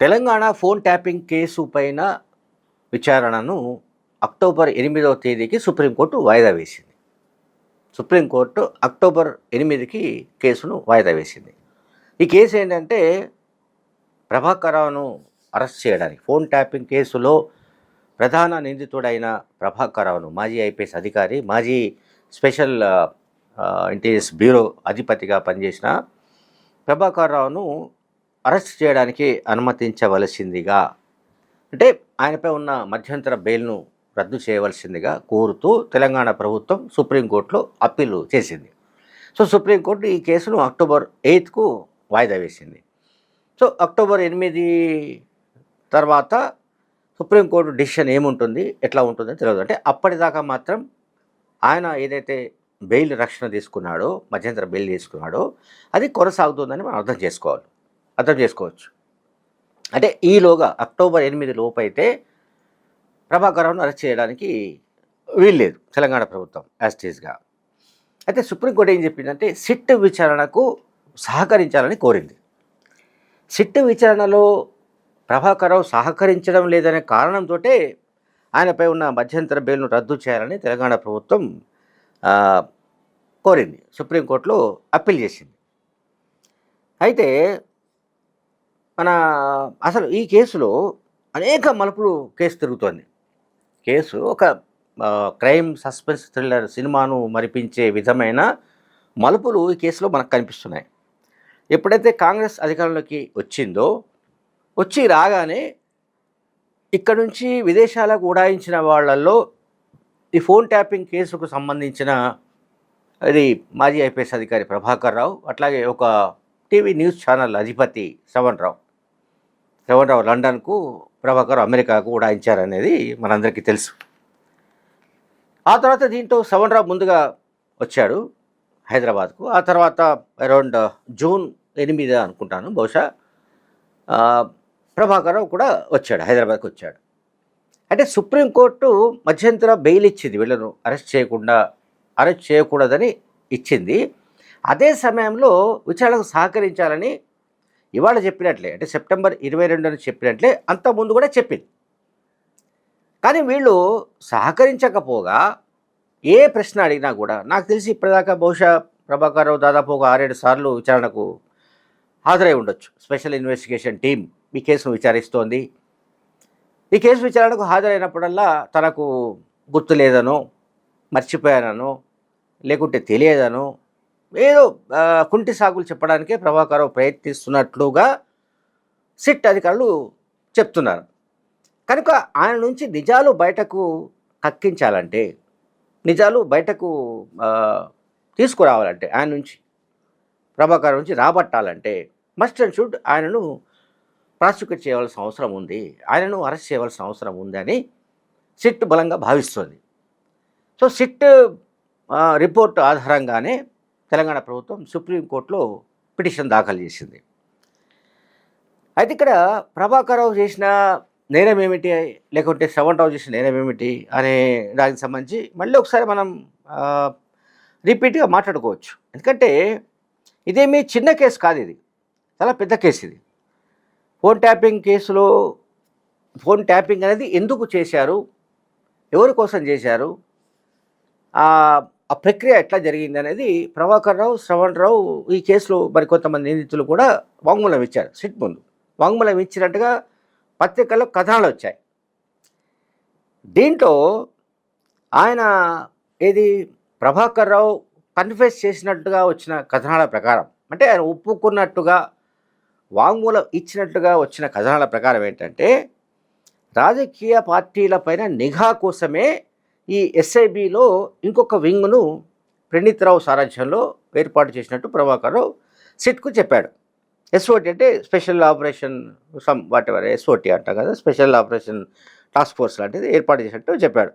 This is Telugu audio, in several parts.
తెలంగాణ ఫోన్ ట్యాపింగ్ కేసు పైన విచారణను అక్టోబర్ ఎనిమిదవ తేదీకి సుప్రీంకోర్టు వాయిదా వేసింది. సుప్రీంకోర్టు అక్టోబర్ ఎనిమిదికి కేసును వాయిదా వేసింది. ఈ కేసు ఏంటంటే ప్రభాకరరావును అరెస్ట్ చేయడానికి ఫోన్ ట్యాపింగ్ కేసులో ప్రధాన నిందితుడైన ప్రభాకరరావును మాజీ ఐపీఎస్ అధికారి మాజీ స్పెషల్ ఇంటెలిజెన్స్ బ్యూరో అధిపతిగా పనిచేసిన ప్రభాకర్ రావును అరెస్ట్ చేయడానికి అనుమతించవలసిందిగా అంటే ఆయనపై ఉన్న మధ్యంతర బెయిల్ను రద్దు చేయవలసిందిగా కోరుతూ తెలంగాణ ప్రభుత్వం సుప్రీంకోర్టులో అప్పీలు చేసింది. సో సుప్రీంకోర్టు ఈ కేసును అక్టోబర్ ఎయిత్కు వాయిదా వేసింది. సో అక్టోబర్ ఎనిమిది తర్వాత సుప్రీంకోర్టు డిసిషన్ ఏముంటుంది ఎట్లా ఉంటుందో తెలియదు అంటే అప్పటిదాకా మాత్రం ఆయన ఏదైతే బెయిల్ రక్షణ తీసుకున్నాడో మధ్యంతర బెయిల్ తీసుకున్నాడో అది కొనసాగుతుందని మనం అర్థం చేసుకోవాలి. అర్థం చేసుకోవచ్చు. అంటే ఈలోగా అక్టోబర్ ఎనిమిది లోపు అయితే ప్రభాకరావును అరెస్ట్ చేయడానికి వీల్లేదు తెలంగాణ ప్రభుత్వం యాస్టీస్గా అయితే సుప్రీంకోర్టు ఏం చెప్పిందంటే సిట్ విచారణకు సహకరించాలని కోరింది. సిట్ విచారణలో ప్రభాకరరావు సహకరించడం లేదనే కారణంతో ఆయనపై ఉన్న మధ్యంతర బెయిల్ను రద్దు చేయాలని తెలంగాణ ప్రభుత్వం కోరింది. సుప్రీంకోర్టులో అప్పీల్ చేసింది. అయితే మన అసలు ఈ కేసులో అనేక మలుపులు కేసు తిరుగుతోంది. కేసు ఒక క్రైమ్ సస్పెన్స్ థ్రిల్లర్ సినిమాను మరిపించే విధమైన మలుపులు ఈ కేసులో మనకు కనిపిస్తున్నాయి. ఎప్పుడైతే కాంగ్రెస్ అధికారంలోకి వచ్చిందో వచ్చి రాగానే ఇక్కడ నుంచి విదేశాలకు ఉడాయించిన వాళ్ళల్లో ఈ ఫోన్ ట్యాపింగ్ కేసుకు సంబంధించిన అది మాజీ ఐపీఎస్ అధికారి ప్రభాకర్ రావు అట్లాగే ఒక టీవీ న్యూస్ ఛానల్ అధిపతి శ్రవణ్ రావు. శ్రవణ్ లండన్కు ప్రభాకర్ అమెరికాకు ఉడాయించారనేది మనందరికీ తెలుసు. ఆ తర్వాత దీంతో శ్రవణ్ రావు ముందుగా వచ్చాడు హైదరాబాద్కు. ఆ తర్వాత అరౌండ్ జూన్ ఎనిమిది అనుకుంటాను బహుశా ప్రభాకర్ రావు కూడా వచ్చాడు హైదరాబాద్కి వచ్చాడు. అంటే సుప్రీంకోర్టు మధ్యంతర బెయిల్ ఇచ్చింది వీళ్ళను అరెస్ట్ చేయకుండా అరెస్ట్ చేయకూడదని ఇచ్చింది. అదే సమయంలో విచారణకు సహకరించాలని ఇవాళ చెప్పినట్లే అంటే సెప్టెంబర్ ఇరవై రెండున చెప్పినట్లే అంత ముందు కూడా చెప్పింది. కానీ వీళ్ళు సహకరించకపోగా ఏ ప్రశ్న అడిగినా కూడా నాకు తెలిసి ఇప్పటిదాకా బహుశా ప్రభాకర్ రావు దాదాపు ఒక ఆరేడు సార్లు విచారణకు హాజరై ఉండొచ్చు. స్పెషల్ ఇన్వెస్టిగేషన్ టీం ఈ కేసును విచారిస్తోంది. ఈ కేసు విచారణకు హాజరైనప్పుడల్లా తనకు గుర్తు లేదనో మర్చిపోయానో లేకుంటే తెలియదనో ఏదో కుంటి సాగులు చెప్పడానికే ప్రభాకరరావు ప్రయత్నిస్తున్నట్లుగా సిట్ అధికారులు చెప్తున్నారు. కనుక ఆయన నుంచి నిజాలు బయటకు కక్కించాలంటే నిజాలు బయటకు తీసుకురావాలంటే ఆయన నుంచి ప్రభాకర్ నుంచి రాబట్టాలంటే మస్ట్ అండ్ షుడ్ ఆయనను ప్రాసిక్యూట్ చేయవలసిన అవసరం ఉంది. ఆయనను అరెస్ట్ చేయవలసిన అవసరం ఉందని సిట్ బలంగా భావిస్తుంది. సో సిట్ రిపోర్ట్ ఆధారంగానే తెలంగాణ ప్రభుత్వం సుప్రీంకోర్టులో పిటిషన్ దాఖలు చేసింది. అయితే ఇక్కడ ప్రభాకరరావు చేసిన నేరం ఏమిటి? లేకుంటే శ్రవణ్ రావు చేసిన నేరం ఏమిటి? అనే దానికి సంబంధించి మళ్ళీ ఒకసారి మనం రిపీట్గా మాట్లాడుకోవచ్చు. ఎందుకంటే ఇదేమీ చిన్న కేసు కాదు ఇది. చాలా పెద్ద కేసు ఇది. ఫోన్ ట్యాపింగ్ కేసులో ఫోన్ ట్యాపింగ్ అనేది ఎందుకు చేశారు? ఎవరి కోసం చేశారు? ఆ ప్రక్రియ ఎట్లా జరిగింది అనేది ప్రభాకర్ రావు శ్రవణ్ రావు ఈ కేసులో మరి కొంతమంది నిందితులు కూడా వాంగ్మూలం ఇచ్చారు సిట్ ముందు. వాంగ్మూలం ఇచ్చినట్టుగా పత్రికల్లో కథనాలు వచ్చాయి. దీంట్లో ఆయన ఏది ప్రభాకర్ రావు కన్ఫెస్ చేసినట్టుగా వచ్చిన కథనాల ప్రకారం అంటే ఆయన ఒప్పుకున్నట్టుగా వాంగ్మూలం ఇచ్చినట్టుగా వచ్చిన కథనాల ప్రకారం ఏంటంటే రాజకీయ పార్టీలపైన నిఘా కోసమే ఈ ఎస్ఐబిలో ఇంకొక వింగ్ను ప్రణీత్ రావు సారథ్యంలో ఏర్పాటు చేసినట్టు ప్రభాకర్ రావు సిట్కు చెప్పాడు. ఎస్ఓటి అంటే special operation some whatever SOT అంటాం కదా స్పెషల్ ఆపరేషన్ టాస్క్ ఫోర్స్ లాంటిది ఏర్పాటు చేసినట్టు చెప్పాడు.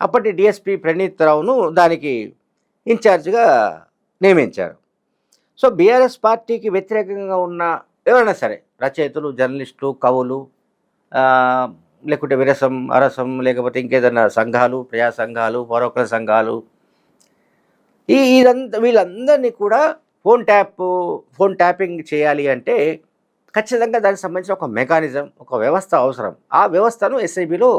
అప్పటి డిఎస్పి ప్రణీత్ రావును దానికి ఇన్ఛార్జ్గా నియమించారు. సో బీఆర్ఎస్ పార్టీకి వ్యతిరేకంగా ఉన్న ఎవరైనా సరే రచయితలు జర్నలిస్టులు కవులు లేకుంటే విరసం అరసం లేకపోతే ఇంకేదైనా సంఘాలు ప్రజా సంఘాలు పౌరకుల సంఘాలు. ఈ ఇదంతా వీళ్ళందరినీ కూడా ఫోన్ ట్యాప్ ఫోన్ ట్యాపింగ్ చేయాలి అంటే ఖచ్చితంగా దానికి సంబంధించిన ఒక మెకానిజం ఒక వ్యవస్థ అవసరం. ఆ వ్యవస్థను ఎస్ఐబిలో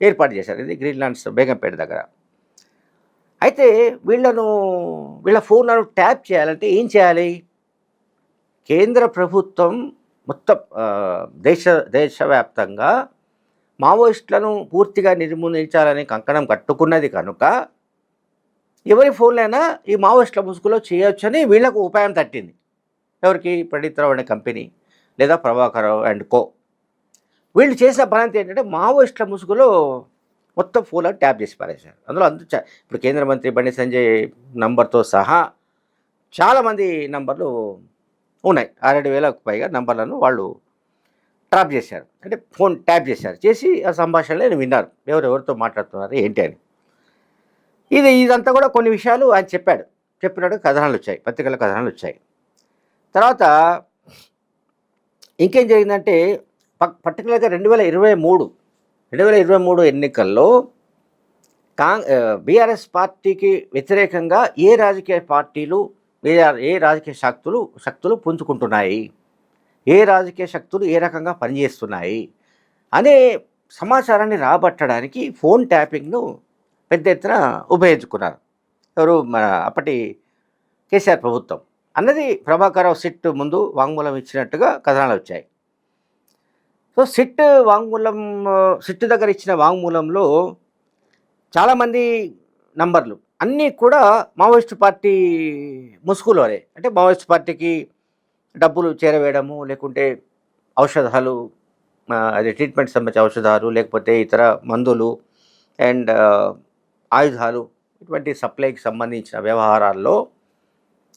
ఏర్పాటు చేశారు. ఇది గ్రీన్లాండ్స్ బేగంపేట దగ్గర. అయితే వీళ్ళను వీళ్ళ ఫోన్లను ట్యాప్ చేయాలంటే ఏం చేయాలి? కేంద్ర ప్రభుత్వం మొత్తం దేశ దేశవ్యాప్తంగా మావోయిస్టులను పూర్తిగా నిర్మూలించాలని కంకణం కట్టుకున్నది కనుక ఎవరి ఫోన్లైనా ఈ మావోయిస్టుల ముసుగులో చేయొచ్చని వీళ్ళకు ఉపాయం తట్టింది. ఎవరికి? ప్రణీతరావు అనే కంపెనీ లేదా ప్రభాకర్ అండ్ కో. వీళ్ళు చేసిన పని ఏంటంటే మావోయిస్టుల ముసుగులో మొత్తం ఫోన్లను ట్యాప్ చేసి పారేశారు. అందులో అందు చా- ఇప్పుడు కేంద్ర మంత్రి బండి సంజయ్ నంబర్తో సహా చాలామంది నంబర్లు ఉన్నాయి. ఆరేడు వేలకు పైగా నంబర్లను వాళ్ళు ట్రాప్ చేశారు. అంటే ఫోన్ ట్యాప్ చేశారు. చేసి ఆ సంభాషణలు విన్నారు ఎవరెవరితో మాట్లాడుతున్నారు ఏంటి అని. ఇది ఇదంతా కూడా కొన్ని విషయాలు ఆయన చెప్పాడు. చెప్పినట్టు కథనాలు వచ్చాయి పత్రికల కథనాలు వచ్చాయి. తర్వాత ఇంకేం జరిగిందంటే పర్టికులర్గా రెండు వేల ఇరవై మూడు రెండు వేల ఇరవై మూడు ఎన్నికల్లో కాంగ్ బీఆర్ఎస్ పార్టీకి వ్యతిరేకంగా ఏ రాజకీయ పార్టీలు ఏ ఏ రాజకీయ శక్తులు శక్తులు పుంజుకుంటున్నాయి? ఏ రాజకీయ శక్తులు ఏ రకంగా పనిచేస్తున్నాయి అనే సమాచారాన్ని రాబట్టడానికి ఫోన్ ట్యాపింగ్ను పెద్ద ఎత్తున ఉపయోగించుకున్నారు. ఎవరు? మన అప్పటి కేసీఆర్ ప్రభుత్వం. అన్నది ప్రభాకరరావు సిట్ ముందు వాంగ్మూలం ఇచ్చినట్టుగా కథనాలు వచ్చాయి. సో సిట్ వాంగ్మూలం సిట్ దగ్గర ఇచ్చిన వాంగ్మూలంలో చాలామంది నంబర్లు. అన్నీ కూడా మావోయిస్ట్ పార్టీ ముసుగులోనే. అంటే మావోయిస్ట్ పార్టీకి డబ్బులు చేరవేయడము లేకుంటే ఔషధాలు అదే ట్రీట్మెంట్ సంబంధించిన ఔషధాలు లేకపోతే ఇతర మందులు అండ్ ఆయుధాలు ఇటువంటి సప్లైకి సంబంధించిన వ్యవహారాల్లో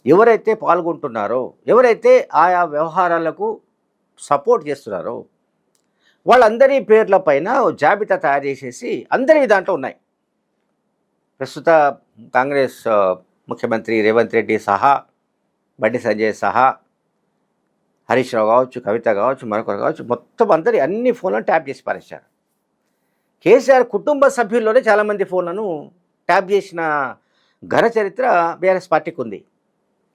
ఎవరైతే పాల్గొంటున్నారో ఎవరైతే ఆయా వ్యవహారాలకు సపోర్ట్ చేస్తున్నారో వాళ్ళందరి పేర్ల పైన జాబితా తయారు చేసేసి అందరి దాంట్లో ఉన్నాయి. ప్రస్తుత కాంగ్రెస్ ముఖ్యమంత్రి రేవంత్ రెడ్డి సహా బండి సంజయ్ సహా హరీష్ రావు కావచ్చు కవిత కావచ్చు మరొకరు కావచ్చు మొత్తం అందరి అన్ని ఫోన్లను ట్యాప్ చేసి పారేశారు. కేసీఆర్ కుటుంబ సభ్యుల్లోనే చాలామంది ఫోన్లను ట్యాప్ చేసిన ఘన చరిత్ర బీఆర్ఎస్ పార్టీకి ఉంది.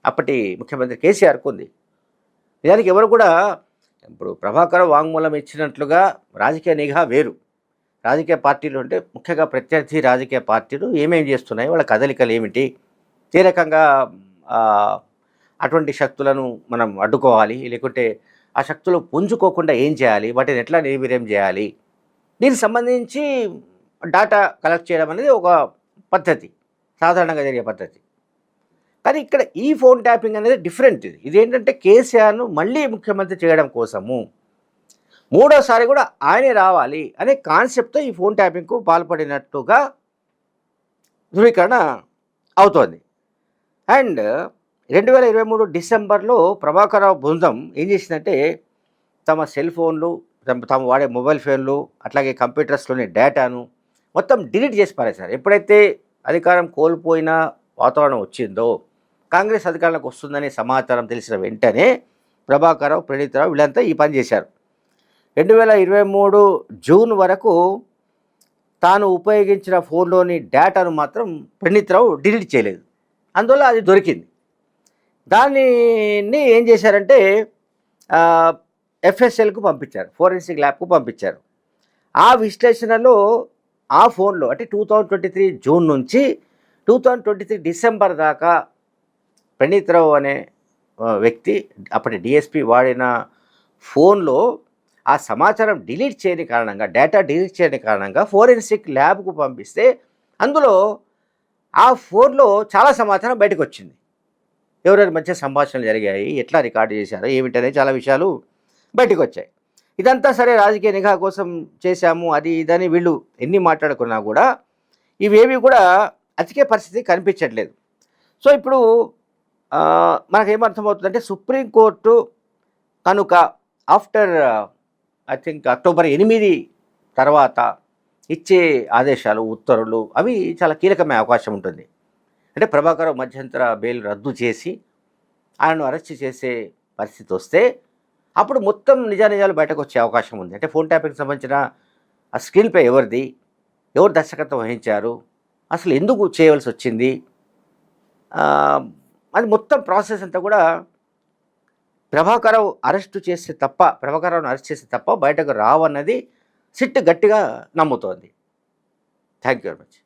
అప్పటి ముఖ్యమంత్రి కేసీఆర్కు ఉంది. నిజానికి ఎవరు కూడా ఇప్పుడు ప్రభాకర్ వాంగ్మూలం ఇచ్చినట్లుగా రాజకీయ నిఘా వేరు. రాజకీయ పార్టీలు అంటే ముఖ్యంగా ప్రత్యర్థి రాజకీయ పార్టీలు ఏమేమి చేస్తున్నాయి వాళ్ళ కదలికలు ఏమిటి ఏ రకంగా అటువంటి శక్తులను మనం అడ్డుకోవాలి లేకుంటే ఆ శక్తులు పుంజుకోకుండా ఏం చేయాలి? వాటిని ఎట్లా నిర్వీర్యం చేయాలి? దీనికి సంబంధించి డాటా కలెక్ట్ చేయడం అనేది ఒక పద్ధతి సాధారణంగా జరిగే పద్ధతి. కానీ ఇక్కడ ఈ ఫోన్ ట్యాపింగ్ అనేది డిఫరెంట్. ఇది ఇదేంటంటే కేసీఆర్ను మళ్ళీ ముఖ్యమంత్రి చేయడం కోసము. మూడోసారి కూడా ఆయనే రావాలి అనే కాన్సెప్ట్తో ఈ ఫోన్ ట్యాపింగ్కు పాల్పడినట్టుగా ధృవీకరణ అవుతోంది. అండ్ రెండు వేల ఇరవై మూడు డిసెంబర్లో ప్రభాకరరావు బృందం ఏం చేసిందంటే తమ సెల్ ఫోన్లు తమ తాము వాడే మొబైల్ ఫోన్లు అట్లాగే కంప్యూటర్స్లోని డేటాను మొత్తం డిలీట్ చేసి పారేశారు. ఎప్పుడైతే అధికారం కోల్పోయిన వాతావరణం వచ్చిందో కాంగ్రెస్ అధికారంలోకి వస్తుందనే సమాచారం తెలిసిన వెంటనే ప్రభాకరరావు ప్రణీతరావు వీళ్ళంతా ఈ పని చేశారు. రెండు వేల ఇరవై మూడు జూన్ వరకు తాను ఉపయోగించిన ఫోన్లోని డేటాను మాత్రం ప్రణీతరావు డిలీట్ చేయలేదు. అందువల్ల అది దొరికింది. దానిని ఏం చేశారంటే ఎఫ్ఎస్ఎల్కు పంపించారు ఫోరెన్సిక్ ల్యాబ్కు పంపించారు. ఆ విశ్లేషణలో ఆ ఫోన్లో అంటే two thousand twenty three June నుంచి two thousand twenty three December దాకా ప్రణీత్రావు అనే వ్యక్తి అప్పటి డిఎస్పి వాడిన ఫోన్లో ఆ సమాచారం డిలీట్ చేయని కారణంగా డేటా డిలీట్ చేయని కారణంగా ఫోరెన్సిక్ ల్యాబ్కు పంపిస్తే అందులో ఆ ఫోన్లో చాలా సమాచారం బయటకు వచ్చింది. ఎవరెవరి మధ్య సంభాషణలు జరిగాయి ఎట్లా రికార్డు చేశారు ఏమిటనే చాలా విషయాలు బయటకు వచ్చాయి ఇదంతా సరే రాజకీయ నిఘా కోసం చేశాము అది ఇదని వీళ్ళు ఎన్ని మాట్లాడుకున్నా కూడా ఇవేవి కూడా అతికే పరిస్థితి కనిపించట్లేదు. సో ఇప్పుడు మనకేమర్థమవుతుందంటే సుప్రీంకోర్టు కనుక ఆఫ్టర్ ఐ థింక్ అక్టోబర్ ఎనిమిది తర్వాత ఇచ్చే ఆదేశాలు ఉత్తర్వులు అవి చాలా కీలకమైన అవకాశం ఉంటుంది. అంటే ప్రభాకర్ మధ్యంతర బెయిల్ రద్దు చేసి ఆయనను అరెస్ట్ చేసే పరిస్థితి వస్తే అప్పుడు మొత్తం నిజానిజాలు బయటకు వచ్చే అవకాశం ఉంది. అంటే ఫోన్ ట్యాపింగ్కి సంబంధించిన ఆ స్క్రీన్ పే ఎవరిది? ఎవరు దర్శకత్వం వహించారు? అసలు ఎందుకు చేయవలసి వచ్చింది? అది మొత్తం ప్రాసెస్ అంతా కూడా ప్రభాకరావు అరెస్టు చేస్తే తప్ప ప్రభాకరావును అరెస్ట్ చేస్తే తప్ప బయటకు రావన్నది సిట్ గట్టిగా నమ్ముతోంది. Thank you very much.